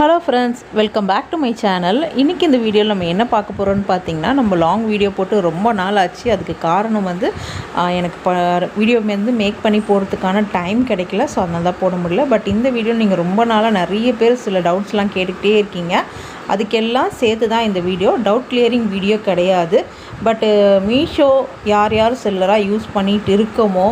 Hello friends welcome back to my channel இன்றைக்கி இந்த வீடியோவில் நம்ம என்ன பார்க்க போகிறோம்னு பார்த்தீங்கன்னா நம்ம லாங் வீடியோ போட்டு ரொம்ப நாள் ஆச்சு. அதுக்கு காரணம் வந்து எனக்கு ப வீடியோ வந்து மேக் பண்ணி போகிறதுக்கான டைம் கிடைக்கல. ஸோ அதனால தான் போட முடியல. பட் இந்த வீடியோ நீங்கள் ரொம்ப நாளாக நிறைய பேர் சில டவுட்ஸ்லாம் கேட்டுக்கிட்டே இருக்கீங்க. அதுக்கெல்லாம் சேர்த்து தான் இந்த வீடியோ டவுட் கிளியரிங் வீடியோ கிடையாது. பட்டு மீஷோ யார் யார் செல்லராக யூஸ் பண்ணிகிட்டு இருக்கோமோ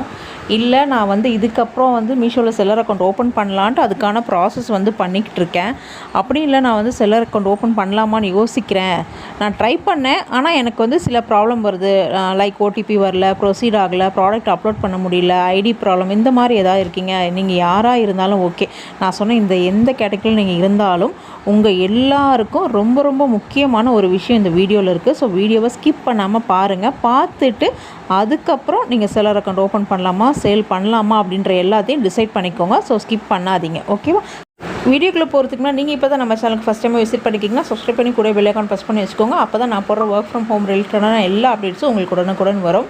இல்லை நான் வந்து இதுக்கப்புறம் வந்து மீஷோவில் செல்லர் அக்கௌண்ட் ஓப்பன் பண்ணலான்ட்டு அதுக்கான ப்ராசஸ் வந்து பண்ணிக்கிட்டு இருக்கேன். அப்படி இல்லை நான் வந்து செல்லர் அக்கௌண்ட் ஓப்பன் பண்ணலாமான்னு யோசிக்கிறேன். நான் ட்ரை பண்ணேன் ஆனால் எனக்கு வந்து சில ப்ராப்ளம் வருது. லைக் ஓடிபி வரல ப்ரொசீட் ஆகலை ப்ராடக்ட் அப்லோட் பண்ண முடியல ஐடி ப்ராப்ளம் இந்த மாதிரி ஏதாவது இருக்கீங்க. நீங்கள் யாராக இருந்தாலும் ஓகே நான் சொன்ன இந்த எந்த கேட்டகரியில் நீங்கள் இருந்தாலும் உங்கள் எல்லாருக்கும் ரொம்ப ரொம்ப முக்கியமான ஒரு விஷயம் இந்த வீடியோவில் இருக்குது ஸோ வீடியோவை ஸ்கிப் பண்ணாமல் பாருங்கள் பார்த்துட்டு அதுக்கப்புறம் நீங்கள் செலர் அக்கௌண்ட் ஓப்பன் பண்ணலாமா சேல் பண்ணலாமா அப்படின்ற எல்லாத்தையும் டிசைட் பண்ணிக்கோங்க. ஸோ ஸ்கிப் பண்ணாதீங்க. ஓகேவா வீடியோக்குள்ளே போகிறதுக்குனா நீங்கள் இப்போ தான் நம்ம சேனலுக்கு ஃபஸ்ட் டைம் விசிட் பண்ணிக்கிங்கன்னா சப்ஸ்கிரைப் பண்ணி கூட பெல் அக்கௌண்ட் ப்ரெஸ் பண்ணி வச்சுக்கோங்க. அப்போ தான் நான் போடுற ஒர்க் ஃப்ரம் ஹோம் ரிலேட்டடான எல்லா அப்டேட்ஸும் உங்களுக்கு உடனுக்குடன் வரும்.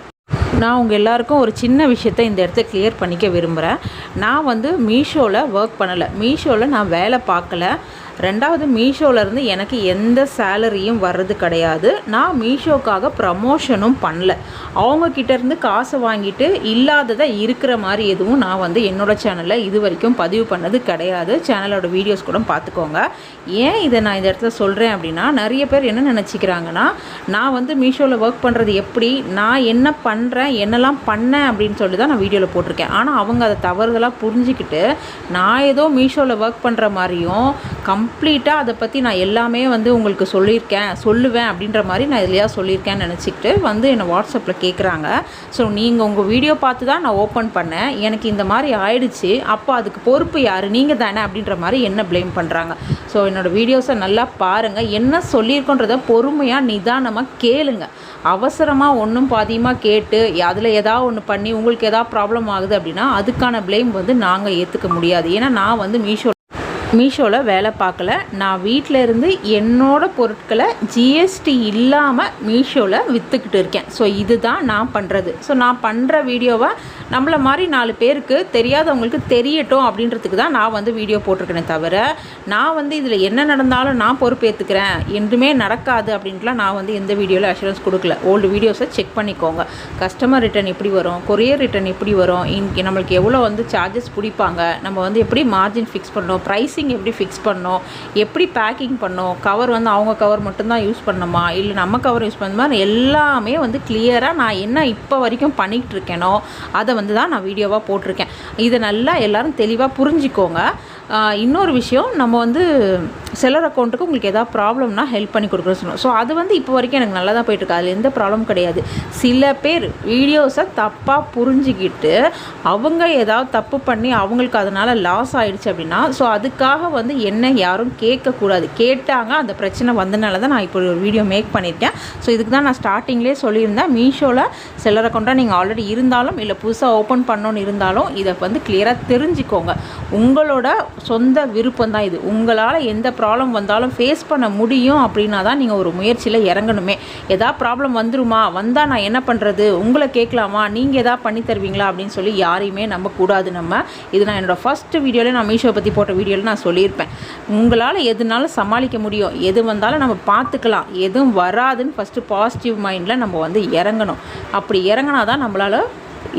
நான் உங்கள் எல்லாருக்கும் ஒரு சின்ன விஷயத்த இந்த இடத்த கிளியர் பண்ணிக்க விரும்புகிறேன் நான் வந்து மீஷோவில் ஒர்க் பண்ணலை. மீஷோவில் நான் வேலை பார்க்கல. ரெண்டாவது மீஷோலேருந்து எனக்கு எந்த சேலரியும் வர்றது கிடையாது. நான் மீஷோக்காக ப்ரமோஷனும் பண்ணல. அவங்கக்கிட்டேருந்து காசை வாங்கிட்டு இல்லாததை இருக்கிற மாதிரி எதுவும் நான் வந்து என்னோடய சேனலில் இது வரைக்கும் பதிவு பண்ணது கிடையாது. சேனலோட வீடியோஸ் கூட பார்த்துக்கோங்க. ஏன் இதை நான் இந்த இடத்துல சொல்கிறேன் அப்படின்னா நிறைய பேர் என்ன நினச்சிக்கிறாங்கன்னா நான் வந்து மீஷோவில் ஒர்க் பண்ணுறது எப்படி? நான் என்ன பண்ணுறேன் என்னெல்லாம் பண்ணேன்? அப்படின்னு சொல்லி தான் நான் வீடியோவில் போட்டிருக்கேன். ஆனால் அவங்க அதை தவறுதலாக புரிஞ்சுக்கிட்டு நான் ஏதோ மீஷோவில் ஒர்க் பண்ணுற மாதிரியும் கம்ப்ளீட்டாக அதை பற்றி நான் எல்லாமே வந்து உங்களுக்கு சொல்லியிருக்கேன் சொல்லுவேன் அப்படின்ற மாதிரி நான் இதுலையா சொல்லியிருக்கேன்னு நினச்சிக்கிட்டு வந்து என்னை வாட்ஸ்அப்பில் கேட்குறாங்க ஸோ நீங்கள் உங்கள் வீடியோ பார்த்து தான் நான் ஓப்பன் பண்ணேன். எனக்கு இந்த மாதிரி ஆயிடுச்சு. அப்போ அதுக்கு பொறுப்பு யார்? நீங்கள் தானே அப்படின்ற மாதிரி என்ன ப்ளேம் பண்ணுறாங்க ஸோ என்னோடய வீடியோஸை நல்லா பாருங்கள் என்ன சொல்லியிருக்கோன்றத பொறுமையாக நிதானமாக கேளுங்க. அவசரமாக ஒன்றும் பாதியமாக கேட்டு அதில் ஏதாவது ஒன்று பண்ணி உங்களுக்கு ஏதாவது ப்ராப்ளம் ஆகுது அப்படின்னா அதுக்கான ப்ளேம் வந்து நாங்கள் ஏற்றுக்க முடியாது. ஏன்னா நான் வந்து மீஷோ மீஷோவில் வேலை பார்க்கல. நான் வீட்டில் இருந்து என்னோடய பொருட்களை ஜிஎஸ்டி இல்லாமல் மீஷோவில் விற்றுக்கிட்டு இருக்கேன். ஸோ இதுதான் நான் பண்ணுறது ஸோ நான் பண்ணுற வீடியோவை நம்மளை மாதிரி நாலு பேருக்கு தெரியாதவங்களுக்கு தெரியட்டும் அப்படின்றதுக்கு தான் நான் வந்து வீடியோ போட்டிருக்கேனே தவிர நான் வந்து இதில் என்ன நடந்தாலும் நான் பொறுப்பேற்றுக்கிறேன் என்றுமே நடக்காது அப்படின்ட்டுலாம் நான் வந்து எந்த வீடியோவில் அஷூரன்ஸ் கொடுக்கல. ஓல்டு வீடியோஸை செக் பண்ணிக்கோங்க. கஸ்டமர் ரிட்டர்ன் எப்படி வரும்? கொரியர் ரிட்டர்ன் எப்படி வரும்? இன் நம்மளுக்கு எவ்வளோ வந்து சார்ஜஸ் பிடிப்பாங்க? நம்ம வந்து எப்படி மார்ஜின் ஃபிக்ஸ் பண்ணோம் ப்ரைஸிங் எப்படி ஃபிக்ஸ் பண்ணோம் எப்படி பேக்கிங் பண்ணோம் கவர் வந்து அவங்க கவர் மட்டும்தான் யூஸ் பண்ணணுமா இல்லை நம்ம கவர் யூஸ் பண்ண எல்லாமே வந்து கிளியராக நான் என்ன இப்போ வரைக்கும் பண்ணிகிட்டு இருக்கேனோ அதை வந்து தான் நான் வீடியோவாக போட்டிருக்கேன். இதை நல்லா எல்லாரும் தெளிவாக புரிஞ்சுக்கோங்க. இன்னொரு விஷயம் நம்ம வந்து செலர் அக்கௌண்ட்டுக்கு உங்களுக்கு எதாவது ப்ராப்ளம்னா ஹெல்ப் பண்ணி கொடுக்குறோம் சொன்னோம். ஸோ அது வந்து இப்போ வரைக்கும் எனக்கு நல்லா தான் போயிட்டுருக்கு. அதில் எந்த ப்ராப்ளம் கிடையாது. சில பேர் வீடியோஸை தப்பாக புரிஞ்சுக்கிட்டு அவங்க ஏதாவது தப்பு பண்ணி அவங்களுக்கு அதனால் லாஸ் ஆகிடுச்சு அப்படின்னா ஸோ அதுக்காக வந்து என்ன யாரும் கேட்கக்கூடாது. கேட்டாங்க அந்த பிரச்சனை வந்தனால தான் நான் இப்போ ஒரு வீடியோ மேக் பண்ணியிருக்கேன். ஸோ இதுக்கு தான் நான் ஸ்டார்டிங்லேயே சொல்லியிருந்தேன். மீஷோவில் செல்லர் அக்கௌண்ட்டாக நீங்கள் ஆல்ரெடி இருந்தாலும் இல்லை புதுசாக ஓப்பன் பண்ணோன்னு இருந்தாலும் இதை வந்து கிளியராக தெரிஞ்சுக்கோங்க. உங்களோட சொந்த விருப்பம் தான் இது. உங்களால் எந்த ப்ராப்ளம் வந்தாலும் ஃபேஸ் பண்ண முடியும் அப்படின்னா தான் நீங்கள் ஒரு முயற்சியில் இறங்கணுமே. எதா ப்ராப்ளம் வந்துருமா? வந்தால் நான் என்ன பண்ணுறது உங்களை கேட்கலாமா? நீங்கள் எதா பண்ணி தருவீங்களா? அப்படின்னு சொல்லி யாரையுமே நம்பக்கூடாது நம்ம. இது நான் என்னோடய ஃபஸ்ட்டு வீடியோவில் நான் மீஷோ பற்றி போட்ட வீடியோவில் நான் சொல்லியிருப்பேன். உங்களால் எதுனாலும் சமாளிக்க முடியும். எது வந்தாலும் நம்ம பார்த்துக்கலாம். எதுவும் வராதுன்னு ஃபஸ்ட்டு பாசிட்டிவ் மைண்டில் நம்ம வந்து இறங்கணும். அப்படி இறங்கினா தான் நம்மளால்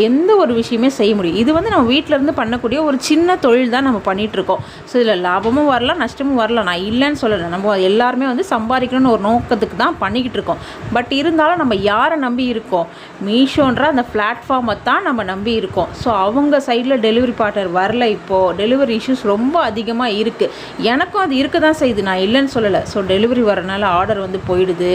எந்த ஒரு விஷயமே செய்ய முடியும். இது வந்து நம்ம வீட்டில் இருந்து பண்ணக்கூடிய ஒரு சின்ன தொழில் தான் நம்ம பண்ணிகிட்ருக்கோம் இருக்கோம் ஸோ இதில் லாபமும் வரலாம் நஷ்டமும் வரலாம் நான் இல்லைன்னு சொல்லலை. நம்ம எல்லாருமே வந்து சம்பாதிக்கணும்னு ஒரு நோக்கத்துக்கு தான் பண்ணிக்கிட்டு இருக்கோம் பட் இருந்தாலும் நம்ம யாரை நம்பி இருக்கோம்? மீஷோன்ற அந்த பிளாட்ஃபார்மை தான் நம்ம நம்பி இருக்கோம். ஸோ அவங்க சைடில் டெலிவரி பார்ட்னர் வரல இப்போது டெலிவரி இஷ்யூஸ் ரொம்ப அதிகமாக இருக்குது எனக்கும் அது இருக்க தான் செய்யுது. நான் இல்லைன்னு சொல்லலை. ஸோ டெலிவரி வரனால ஆர்டர் வந்து போயிடுது.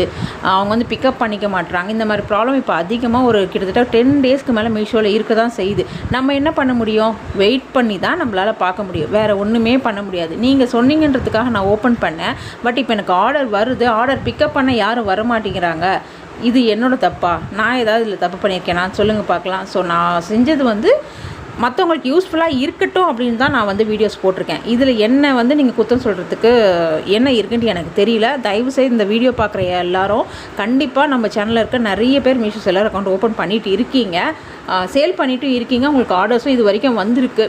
அவங்க வந்து பிக்கப் பண்ணிக்க மாட்டுறாங்க இந்த மாதிரி ப்ராப்ளம் இப்போ அதிகமாக ஒரு கிட்டத்தட்ட டென் டேஸ்க்கு மேலே மீஷோவில் இருக்க தான் செய்யுது. நம்ம என்ன பண்ண முடியும்? வெயிட் பண்ணி தான் நம்மளால் பார்க்க முடியும். வேறு ஒன்றுமே பண்ண முடியாது. நீங்கள் சொன்னீங்கன்றதுக்காக நான் ஓப்பன் பண்ணேன். பட் இப்போ எனக்கு ஆர்டர் வருது. ஆர்டர் பிக்கப் பண்ண யாரும் வர மாட்டேங்கிறாங்க இது என்னோட தப்பா? நான் ஏதாவது இதில் தப்பு பண்ணியிருக்கேன்? நான் சொல்லுங்கள் பார்க்கலாம். ஸோ நான் செஞ்சது வந்து மற்றவங்களுக்கு யூஸ்ஃபுல்லாக இருக்கட்டும் அப்படின்னு தான் நான் வந்து வீடியோஸ் போட்டிருக்கேன். இதில் என்ன வந்து நீங்கள் குத்தம் சொல்கிறதுக்கு என்ன இருக்குன்ட்டு எனக்கு தெரியல. தயவுசெய்து இந்த வீடியோ பார்க்குற எல்லாரும் கண்டிப்பாக நம்ம சேனலில் இருக்க நிறைய பேர் மீஷோ செல்லர் அக்கௌண்ட் ஓப்பன் பண்ணிட்டு இருக்கீங்க. சேல் பண்ணிட்டும் இருக்கீங்க. உங்களுக்கு ஆர்டர்ஸும் இது வரைக்கும் வந்திருக்கு.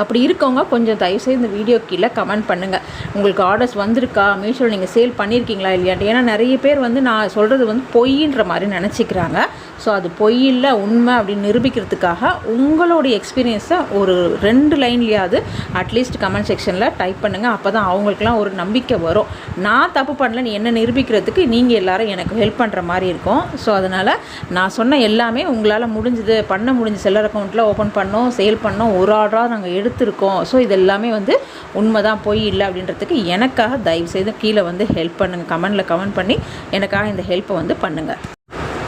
அப்படி இருக்கவங்க கொஞ்சம் தயவுசெய்து இந்த வீடியோ கீழே கமெண்ட் பண்ணுங்கள் உங்களுக்கு ஆர்டர்ஸ் வந்திருக்கா? மீஷோவில் நீங்கள் சேல் பண்ணியிருக்கீங்களா இல்லையான்ட்டு. ஏன்னா நிறைய பேர் வந்து நான் சொல்கிறது வந்து பொய்ன்ற மாதிரி நினச்சிக்கிறாங்க. ஸோ அது பொய் இல்லை உண்மை அப்படின்னு நிரூபிக்கிறதுக்காக உங்களுடைய எக்ஸ்பீரியன்ஸை ஒரு ரெண்டு லைன்லேயாவது அட்லீஸ்ட் கமெண்ட் செக்ஷனில் டைப் பண்ணுங்கள் அப்போ தான் அவங்களுக்குலாம் ஒரு நம்பிக்கை வரும். நான் தப்பு பண்ணல நீ என்ன நிரூபிக்கிறதுக்கு நீங்கள் எல்லாரும் எனக்கு ஹெல்ப் பண்ணுற மாதிரி இருக்கும். ஸோ அதனால் நான் சொன்ன எல்லாமே உங்களால் முடிஞ்சது பண்ண முடிஞ்ச செல்லர் அக்கௌண்ட்டில் ஓப்பன் பண்ணோம் சேல் பண்ணோம் ஒரு ஆர்டராக நாங்கள் எடுத்திருக்கோம். ஸோ இது எல்லாமே வந்து உண்மை தான் பொய் இல்லை அப்படின்றதுக்கு எனக்காக தயவுசெய்து கீழே வந்து ஹெல்ப் பண்ணுங்கள் கமெண்டில் கமெண்ட் பண்ணி எனக்காக இந்த ஹெல்ப்பை வந்து பண்ணுங்கள்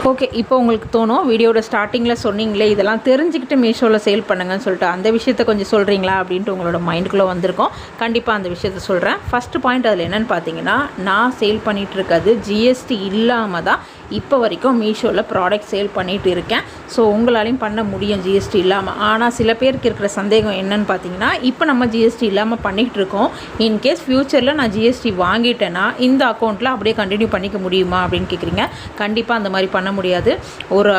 ஓகே இப்போ உங்களுக்கு தோணும் வீடியோட ஸ்டார்டிங்கில் சொன்னீங்களே இதெல்லாம் தெரிஞ்சுக்கிட்டு மீஷோவில் சேல் பண்ணுங்கன்னு சொல்லிட்டு அந்த விஷயத்த கொஞ்சம் சொல்கிறீங்களா அப்படின்ட்டு உங்களோட மைண்டுக்குள்ளே வந்திருக்கோம். கண்டிப்பாக அந்த விஷயத்த சொல்கிறேன் ஃபஸ்ட்டு பாயிண்ட் அதில் என்னென்னு பார்த்தீங்கன்னா நான் சேல் பண்ணிகிட்டு இருக்கிறது ஜிஎஸ்டி இல்லாமல் தான் இப்போ வரைக்கும் மீஷோவில் ப்ராடக்ட் சேல் பண்ணிகிட்டு இருக்கேன். ஸோ உங்களாலையும் பண்ண முடியும் ஜிஎஸ்டி இல்லாமல் ஆனால் சில பேருக்கு இருக்கிற சந்தேகம் என்னன்னு பார்த்தீங்கன்னா இப்போ நம்ம ஜிஎஸ்டி இல்லாமல் பண்ணிகிட்டு இருக்கோம். இன்கேஸ் ஃப்யூச்சரில் நான் ஜிஎஸ்டி வாங்கிட்டேன்னா இந்த அக்கௌண்ட்டில் அப்படியே கண்டினியூ பண்ணிக்க முடியுமா அப்படின்னு கேட்குறீங்க கண்டிப்பாக அந்த மாதிரி பண்ண முடியாது. ஒரு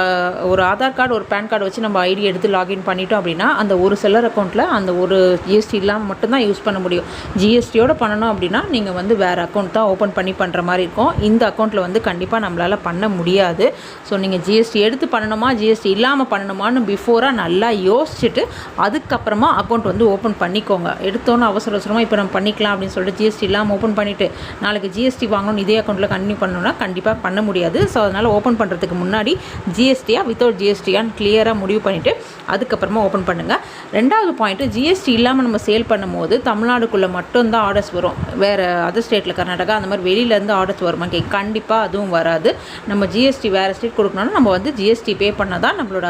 ஒரு ஆதார் கார்டு ஒரு பேன் கார்டு வச்சு நம்ம ஐடி எடுத்து லாகின் பண்ணிட்டோம் அப்படின்னா அந்த ஒரு செல்லர் அக்கௌண்ட்டில் அந்த ஒரு ஜிஎஸ்டி இல்லாமல் மட்டும்தான் யூஸ் பண்ண முடியும். ஜிஎஸ்டியோட பண்ணணும் அப்படின்னா நீங்கள் வந்து வேறு அக்கௌண்ட் தான் ஓப்பன் பண்ணி பண்ணுற மாதிரி இருக்கும். இந்த அக்கௌண்ட்டில் வந்து கண்டிப்பாக நம்மளால் பண்ண முடியாது. ஸோ நீங்கள் ஜிஎஸ்டி எடுத்து பண்ணணுமா ஜிஎஸ்டி இல்லாமல் பண்ணணுமான்னு பிஃபோராக நல்லா யோசிச்சுட்டு அதுக்கப்புறமா அக்கௌண்ட் வந்து ஓப்பன் பண்ணிக்கோங்க. எடுத்தோன்னு அவசர அவசரமாக இப்போ நம்ம பண்ணிக்கலாம் அப்படின்னு சொல்லிட்டு ஜிஎஸ்டி இல்லாமல் ஓப்பன் பண்ணிவிட்டு நாளைக்கு ஜிஎஸ்டி வாங்கணும் இதே அக்கௌண்ட்டில் கண்டினியூ பண்ணணும்னா கண்டிப்பாக பண்ண முடியாது. ஸோ அதனால் ஓப்பன் பண்ணுறதுக்கு முன்னாடி ஜிஎஸ்டியாக வித்தவுட் ஜிஎஸ்டியான்னு கிளியராக முடிவு பண்ணிவிட்டு அதுக்கப்புறமா ஓப்பன் பண்ணுங்கள் ரெண்டாவது பாயிண்ட்டு ஜிஎஸ்டி இல்லாமல் நம்ம சேல் பண்ணும்போது தமிழ்நாடுக்குள்ளே மட்டும்தான் ஆர்டர்ஸ் வரும். வேறு அதர் ஸ்டேட்டில் கர்நாடகா அந்த மாதிரி வெளியிலேருந்து ஆர்டர்ஸ் வருமா? கே கண்டிப்பாக அதுவும் வராது. நம்ம ஜிஎஸ்டி வேறு ஸ்டேட் கொடுக்கணும்னா நம்ம வந்து ஜிஎஸ்டி பே பண்ணால் தான் நம்மளோட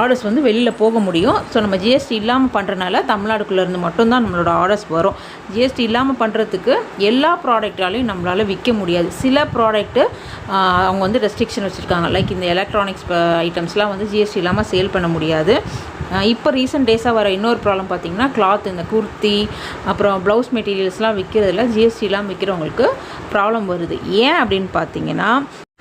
ஆர்டர்ஸ் வந்து வெளியில் போக முடியும். ஸோ நம்ம ஜிஎஸ்டி இல்லாமல் பண்ணுறனால தமிழ்நாடுக்குள்ளே இருந்து மட்டும்தான் நம்மளோட ஆர்டர்ஸ் வரும். ஜிஎஸ்டி இல்லாமல் பண்ணுறதுக்கு எல்லா ப்ராடக்டாலையும் நம்மளால் விற்க முடியாது. சில ப்ராடக்ட்டு அவங்க வந்து ரெஸ்ட்ரிக்ஷன் வச்சுருக்காங்க. லைக் இந்த எலக்ட்ரானிக்ஸ் ஐட்டம்ஸ்லாம் வந்து ஜிஎஸ்டி இல்லாமல் சேல் பண்ண முடியாது. இப்போ ரீசெண்ட் டேஸாக வர இன்னொரு ப்ராப்ளம் பார்த்தீங்கன்னா கிளாத் இந்த குர்த்தி அப்புறம் ப்ளவுஸ் மெட்டீரியல்ஸ்லாம் விற்கிறதுல ஜிஎஸ்டிலாம் விற்கிறவங்களுக்கு ப்ராப்ளம் வருது. ஏன் அப்படின்னு பார்த்தீங்கன்னா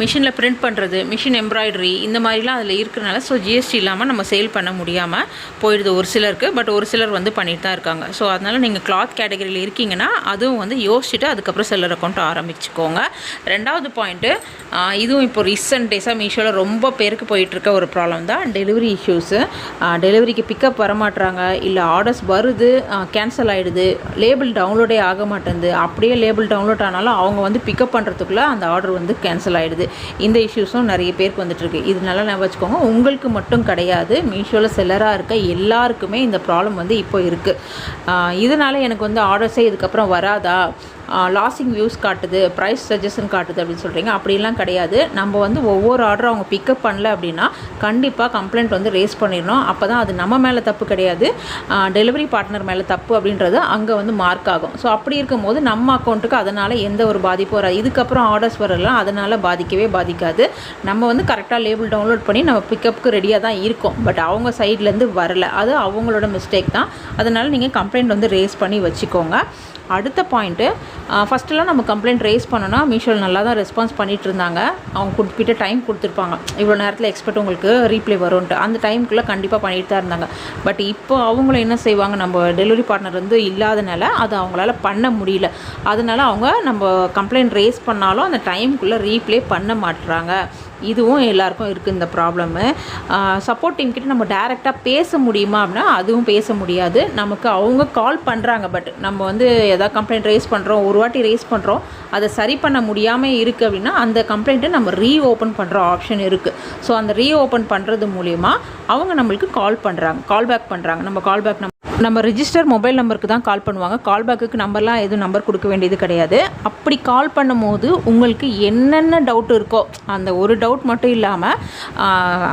மிஷினில் பிரிண்ட் பண்ணுறது மிஷின் எம்ப்ராய்டரி இந்த மாதிரிலாம் அதில் இருக்கிறனால ஸோ ஜிஎஸ்டி இல்லாமல் நம்ம சேல் பண்ண முடியாமல் போயிடுது ஒரு சிலருக்கு பட் ஒரு சிலர் வந்து பண்ணிட்டு தான் இருக்காங்க. ஸோ அதனால் நீங்கள் கிளாத் கேட்டகரியில் இருக்கீங்கன்னா அதுவும் வந்து யோசிச்சுட்டு அதுக்கப்புறம் செல்லர் அக்கௌண்ட் ஆரம்பிச்சுக்கோங்க. ரெண்டாவது பாயிண்ட்டு இதுவும் இப்போ ரீசெண்ட் டேஸாக மீஷோவில் ரொம்ப பேருக்கு போயிட்டுருக்க ஒரு ப்ராப்ளம் தான் டெலிவரி இஷ்யூஸு டெலிவரிக்கு பிக்கப் வரமாட்டுறாங்க இல்லை ஆர்டர்ஸ் வருது கேன்சல் ஆகிடுது லேபிள் டவுன்லோடே ஆக மாட்டேங்குது. அப்படியே லேபிள் டவுன்லோட் ஆனாலும் அவங்க வந்து பிக்கப் பண்ணுறதுக்குள்ளே அந்த ஆர்டர் வந்து கேன்சல் ஆகிடுது இந்த இஷ்யூஸும் நிறைய பேருக்கு வந்துட்டுருக்கு. இதனால நான் வச்சுக்கோங்க உங்களுக்கு மட்டும் கிடையாது. மீஷோவில் செல்லராக இருக்க எல்லாருக்குமே இந்த ப்ராப்ளம் வந்து இப்போ இருக்குது இதனால் எனக்கு வந்து ஆர்டர்ஸே இதுக்கப்புறம் வராதா? லாஸிங் வியூஸ் காட்டுது ப்ரைஸ் சஜஷன் காட்டுது அப்படின்னு சொல்கிறீங்க அப்படிலாம் கிடையாது. நம்ம வந்து ஒவ்வொரு ஆர்டரும் அவங்க பிக்கப் பண்ணல அப்படின்னா கண்டிப்பாக கம்ப்ளைண்ட் வந்து ரேஸ் பண்ணிடணும். அப்போ தான் அது நம்ம மேலே தப்பு கிடையாது. டெலிவரி பார்ட்னர் மேலே தப்பு அப்படின்றது அங்கே வந்து மார்க் ஆகும். ஸோ அப்படி இருக்கும்போது நம்ம அக்கௌண்ட்டுக்கு அதனால் எந்த ஒரு பாதிப்பும் வராது. இதுக்கப்புறம் ஆர்டர்ஸ் வரலாம். அதனால் பாதிக்கவே பாதிக்காது. நம்ம வந்து கரெக்டாக லேபிள் டவுன்லோட் பண்ணி நம்ம பிக்கப்புக்கு ரெடியாக தான் இருக்கோம். பட் அவங்க சைட்லேருந்து வரல. அது அவங்களோட மிஸ்டேக் தான். அதனால் நீங்கள் கம்ப்ளைண்ட் வந்து ரேஸ் பண்ணி வச்சுக்கோங்க. அடுத்த பாயிண்ட்டு ஃபஸ்ட்டெல்லாம் நம்ம கம்ப்ளைண்ட் ரேஸ் பண்ணோன்னா மீஷோவில் நல்லா தான் ரெஸ்பான்ஸ் பண்ணிகிட்டு இருந்தாங்க அவங்க குறிப்பிட்ட டைம் கொடுத்துருப்பாங்க. இவ்வளோ நேரத்தில் எக்ஸ்பெக்ட் உங்களுக்கு ரீப்ளே வரும்ன்ட்டு. அந்த டைமுக்குள்ளே கண்டிப்பாக பண்ணிட்டு தான் இருந்தாங்க. பட் இப்போ அவங்களும் என்ன செய்வாங்க? நம்ம டெலிவரி பார்ட்னர் வந்து இல்லாதனால அது அவங்களால பண்ண முடியல. அதனால் அவங்க நம்ம கம்ப்ளைண்ட் ரேஸ் பண்ணாலும் அந்த டைமுக்குள்ளே ரீப்ளே பண்ண மாட்டுறாங்க இதுவும் எல்லாருக்கும் இருக்குது இந்த ப்ராப்ளம்மு சப்போர்ட் டீம் கிட்ட நம்ம டேரெக்டாக பேச முடியுமா அப்படின்னா அதுவும் பேச முடியாது. நமக்கு அவங்க கால் பண்ணுறாங்க பட் நம்ம வந்து எதாவது கம்ப்ளைண்ட் ரேஸ் பண்ணுறோம் ஒரு வாட்டி ரேஸ் பண்ணுறோம் அதை சரி பண்ண முடியாமல் இருக்குது அப்படின்னா அந்த கம்ப்ளைண்ட்டை நம்ம ரீ ஓப்பன் பண்ணுற ஆப்ஷன் இருக்குது ஸோ அந்த ரீ ஓப்பன் பண்ணுறது மூலிமா அவங்க நம்மளுக்கு கால் பண்ணுறாங்க கால் பேக் பண்ணுறாங்க நம்ம கால் பேக் நம்ம நம்ம ரிஜிஸ்டர் மொபைல் நம்பருக்கு தான் கால் பண்ணுவாங்க. கால் பேக்குக்கு நம்பர்லாம் எதுவும் நம்பர் கொடுக்க வேண்டியது கிடையாது. அப்படி கால் பண்ணும்போது உங்களுக்கு என்னென்ன டவுட் இருக்கோ அந்த ஒரு டவுட் மட்டும் இல்லாமல்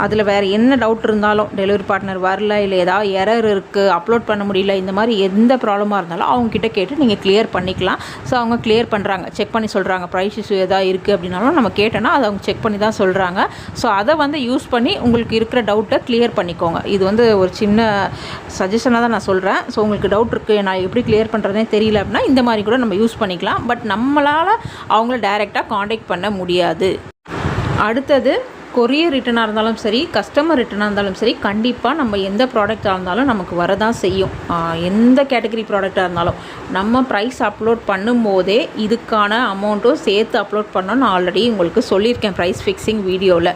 அதில் வேறு என்ன டவுட் இருந்தாலும் டெலிவரி பார்ட்னர் வரல இல்லை ஏதாவது எரர் இருக்குது அப்லோட் பண்ண முடியல இந்த மாதிரி எந்த ப்ராப்ளமாக இருந்தாலும் அவங்கக்கிட்ட கேட்டு நீங்கள் கிளியர் பண்ணிக்கலாம். ஸோ அவங்க கிளியர் பண்ணுறாங்க செக் பண்ணி சொல்கிறாங்க ப்ரைஸ் இஷ்யூ எதாவது இருக்குது அப்படின்னாலும் நம்ம கேட்டோன்னா அதை அவங்க செக் பண்ணி தான் சொல்கிறாங்க ஸோ அதை வந்து யூஸ் பண்ணி உங்களுக்கு இருக்கிற டவுட்டை கிளியர் பண்ணிக்கோங்க. இது வந்து ஒரு சின்ன சஜஷனாக தான் நான் சொல்கிறேன் ஸோ உங்களுக்கு டவுட் இருக்குது நான் எப்படி கிளியர் பண்ணுறதுனே தெரியல அப்படின்னா இந்த மாதிரி கூட நம்ம யூஸ் பண்ணிக்கலாம். பட் நம்மளால் அவங்கள டைரெக்டாக காண்டாக்ட் பண்ண முடியாது. அடுத்தது கொரியர் ரிட்டனாக இருந்தாலும் சரி கஸ்டமர் ரிட்டனாக இருந்தாலும் சரி கண்டிப்பாக நம்ம எந்த ப்ராடக்டாக இருந்தாலும் நமக்கு வரதான் செய்யும். எந்த கேட்டகரி ப்ராடக்டாக இருந்தாலும். நம்ம ப்ரைஸ் அப்லோட் பண்ணும்போதே இதுக்கான அமௌண்ட்டும் சேர்த்து அப்லோட் பண்ணோன்னு ஆல்ரெடி உங்களுக்கு சொல்லியிருக்கேன் ப்ரைஸ் ஃபிக்ஸிங் வீடியோவில்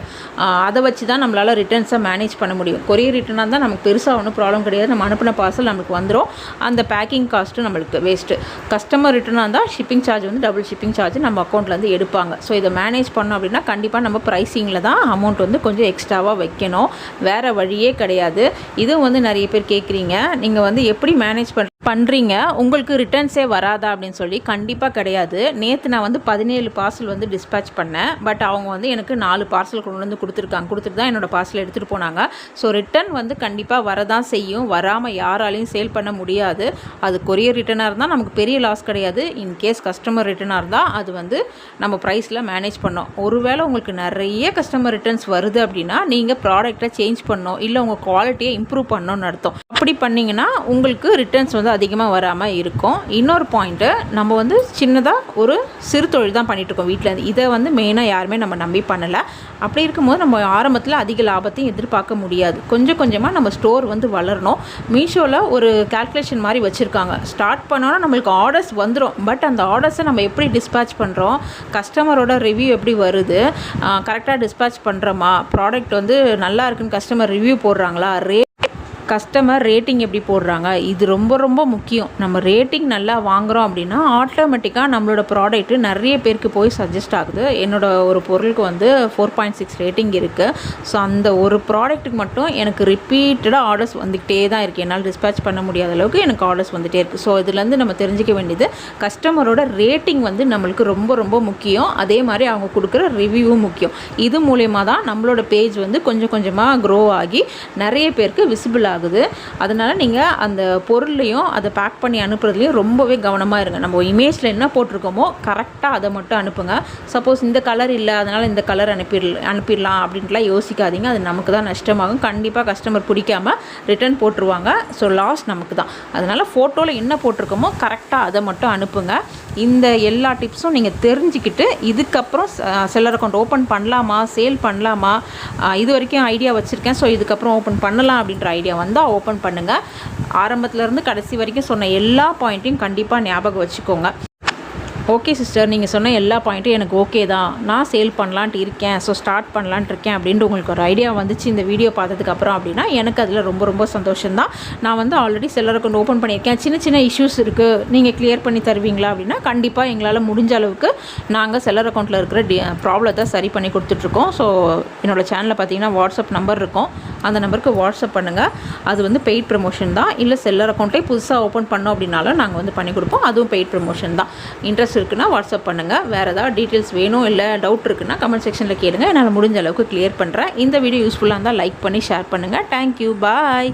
அதை வச்சு தான் நம்மளால் ரிட்டர்ன்ஸை மேனேஜ் பண்ண முடியும். கொரியர் ரிட்டனாக இருந்தால் நமக்கு பெருசாக ஒன்றும் ப்ராப்ளம் கிடையாது. நம்ம அனுப்பின பார்சல் நம்மளுக்கு வந்துடும் அந்த பேக்கிங் காஸ்ட்டு நம்மளுக்கு வேஸ்ட்டு கஸ்டமர் ரிட்டனாக இருந்தால் ஷிப்பிங் சார்ஜ் வந்து டபுள் ஷிப்பிங் சார்ஜ் நம்ம அக்கௌண்ட்லேருந்து எடுப்பாங்க. ஸோ இதை மேனேஜ் பண்ணோம் அப்படின்னா கண்டிப்பாக நம்ம ப்ரைஸிங்கில் தான் அமௌண்ட் வந்து கொஞ்சம் எக்ஸ்ட்ராவாக வைக்கணும். வேறு வழியே கிடையாது. இதுவும் வந்து நிறைய பேர் கேட்குறீங்க நீங்கள் வந்து எப்படி மேனேஜ் பண்ணுற பண்ணுறீங்க உங்களுக்கு ரிட்டர்ன்ஸே வராதா அப்படின்னு சொல்லி கண்டிப்பாக கிடையாது. நேற்று நான் வந்து பதினேழு பார்சல் வந்து டிஸ்பேச் பண்ணேன். பட் அவங்க வந்து எனக்கு நாலு பார்சல் கொண்டு வந்து கொடுத்துருக்காங்க. கொடுத்துட்டு தான் என்னோடய பார்சல் எடுத்துகிட்டு போனாங்க. ஸோ ரிட்டர்ன் வந்து கண்டிப்பாக வரதான் செய்யும். வராமல் யாராலையும் சேல் பண்ண முடியாது. அது கொரியர் ரிட்டனாக இருந்தால் நமக்கு பெரிய லாஸ் கிடையாது. இன்கேஸ் கஸ்டமர் ரிட்டனாக இருந்தால் அது வந்து நம்ம ப்ரைஸில் மேனேஜ் பண்ணோம். ஒருவேளை உங்களுக்கு நிறைய கஸ்டமர் ரிட்டர்ன்ஸ் வருது அப்படின்னா நீங்கள் ப்ராடக்ட்டை சேஞ்ச் பண்ணணும். இல்லை உங்கள் குவாலிட்டியை இம்ப்ரூவ் பண்ணணும்னு அர்த்தம். அப்படி பண்ணிங்கன்னா உங்களுக்கு ரிட்டர்ன்ஸ் வந்து அதிகமாக வராமல் இருக்கும். இன்னொரு பாயிண்ட்டு நம்ம வந்து சின்னதாக ஒரு சிறு தொழில் தான் பண்ணிகிட்ருக்கோம் இருக்கோம் வீட்டில் இதை வந்து மெயினாக யாருமே நம்ம நம்பி பண்ணலை. அப்படி இருக்கும்போது நம்ம ஆரம்பத்தில் அதிக லாபத்தையும் எதிர்பார்க்க முடியாது. கொஞ்சம் கொஞ்சமாக நம்ம ஸ்டோர் வந்து வளரணும். மீஷோவில் ஒரு கால்குலேஷன் மாதிரி வச்சுருக்காங்க. ஸ்டார்ட் பண்ணோன்னா நம்மளுக்கு ஆர்டர்ஸ் வந்துடும் பட் அந்த ஆர்டர்ஸை நம்ம எப்படி டிஸ்பேச் பண்ணுறோம் கஸ்டமரோட ரிவ்யூ எப்படி வருது? கரெக்டாக டிஸ்பேச் பண்ணுறோமா ப்ராடக்ட் வந்து நல்லா இருக்குன்னு கஸ்டமர் ரிவ்யூ போடுறாங்களா? ரே கஸ்டமர் ரேட்டிங் எப்படி போடுறாங்க? இது ரொம்ப ரொம்ப முக்கியம். நம்ம ரேட்டிங் நல்லா வாங்குகிறோம் அப்படின்னா ஆட்டோமேட்டிக்காக நம்மளோட ப்ராடக்ட்டு நிறைய பேருக்கு போய் சஜஸ்ட் ஆகுது. என்னோட ஒரு பொருளுக்கு வந்து ஃபோர் பாயிண்ட் சிக்ஸ் ரேட்டிங் இருக்குது ஸோ அந்த ஒரு ப்ராடக்ட்டுக்கு மட்டும் எனக்கு ரிப்பீட்டடாக ஆர்டர்ஸ் வந்துக்கிட்டே தான் இருக்குது என்னால் டிஸ்பேச் பண்ண முடியாத அளவுக்கு எனக்கு ஆர்டர்ஸ் வந்துகிட்டே இருக்குது ஸோ இதுலேருந்து நம்ம தெரிஞ்சிக்க வேண்டியது கஸ்டமரோட ரேட்டிங் வந்து நம்மளுக்கு ரொம்ப ரொம்ப முக்கியம். அதே மாதிரி அவங்க கொடுக்குற ரிவ்யூவும் முக்கியம். இது மூலயமா தான் நம்மளோட பேஜ் வந்து கொஞ்சம் கொஞ்சமாக க்ரோ ஆகி நிறைய பேருக்கு விசிபிள் ஆகுது ஆகுது. அதனால் நீங்கள் அந்த பொருள்லையும் அதை பேக் பண்ணி அனுப்புறதுலையும் ரொம்பவே கவனமாக இருங்க. நம்ம இமேஜில் என்ன போட்டிருக்கோமோ கரெக்டாக அதை மட்டும் அனுப்புங்க. சப்போஸ் இந்த கலர் இல்லை அதனால் இந்த கலர் அனுப்பிடல அனுப்பிடலாம் அப்படின்ட்டுலாம் யோசிக்காதீங்க. அது நமக்கு தான் நஷ்டமாகும். கண்டிப்பாக கஸ்டமர் பிடிக்காம ரிட்டர்ன் போட்டுருவாங்க. ஸோ லாஸ் நமக்கு தான். அதனால் ஃபோட்டோவில் என்ன போட்டிருக்கோமோ கரெக்டாக அதை மட்டும் அனுப்புங்க. இந்த எல்லா டிப்ஸும் நீங்கள் தெரிஞ்சுக்கிட்டு இதுக்கப்புறம் செல்லர் அக்கௌண்ட் ஓப்பன் பண்ணலாமா சேல் பண்ணலாமா இது வரைக்கும் ஐடியா வச்சுருக்கேன் ஸோ இதுக்கப்புறம் ஓப்பன் பண்ணலாம் அப்படின்ற ஐடியா வந்தால் ஓப்பன் பண்ணுங்கள் ஆரம்பத்துலேருந்து கடைசி வரைக்கும் சொன்ன எல்லா பாயிண்ட்டையும் கண்டிப்பாக ஞாபகம் வச்சுக்கோங்க. ஓகே சிஸ்டர் நீங்கள் சொன்ன எல்லா பாயிண்ட்டும் எனக்கு ஓகே தான். நான் சேல் பண்ணலான்ட்டு இருக்கேன். ஸோ ஸ்டார்ட் பண்ணலான்ட்டு இருக்கேன் அப்படின்ட்டு உங்களுக்கு ஒரு ஐடியா வந்துச்சு இந்த வீடியோ பார்த்ததுக்கப்புறம் அப்படின்னா எனக்கு அதில் ரொம்ப ரொம்ப சந்தோஷம்தான். நான் வந்து ஆல்ரெடி செல்லர் அக்கௌண்ட் ஓப்பன் பண்ணியிருக்கேன். சின்ன சின்ன இஷ்யூஸ் இருக்குது நீங்கள் கிளியர் பண்ணி தருவீங்களா அப்படின்னா கண்டிப்பாக எங்களால் முடிஞ்ச அளவுக்கு நாங்கள் செல்லர் அக்கௌண்ட்டில் இருக்கிற டி ப்ராப்ளத்தை சரி பண்ணி கொடுத்துட்ருக்கோம் ஸோ என்னோடய சேனலில் பார்த்தீங்கன்னா வாட்ஸ்அப் நம்பர் இருக்கும். அந்த நம்பருக்கு வாட்ஸ்அப் பண்ணுங்கள் அது வந்து பெய்ட் ப்ரமோஷன் தான். இல்லை செல்லர் அக்கௌண்ட்டே புதுசாக ஓப்பன் பண்ணோம் அப்படின்னாலும் நாங்கள் வந்து பண்ணி கொடுப்போம். அதுவும் பெய்ட் ப்ரமோஷன் தான். இன்ட்ரெஸ்ட் இருக்குன்னா வாட்ஸ்அப் பண்ணுங்கள் வேறு ஏதாவது டீட்டெயில்ஸ் வேணும் இல்லை டவுட் இருக்குன்னா கமெண்ட் செக்ஷனில் கேளுங்கள் என்னால் முடிஞ்ச அளவுக்கு கிளியர் பண்ணுறேன் இந்த வீடியோ யூஸ்ஃபுல்லாக இருந்தால் லைக் பண்ணி ஷேர் பண்ணுங்கள் தேங்க்யூ பாய்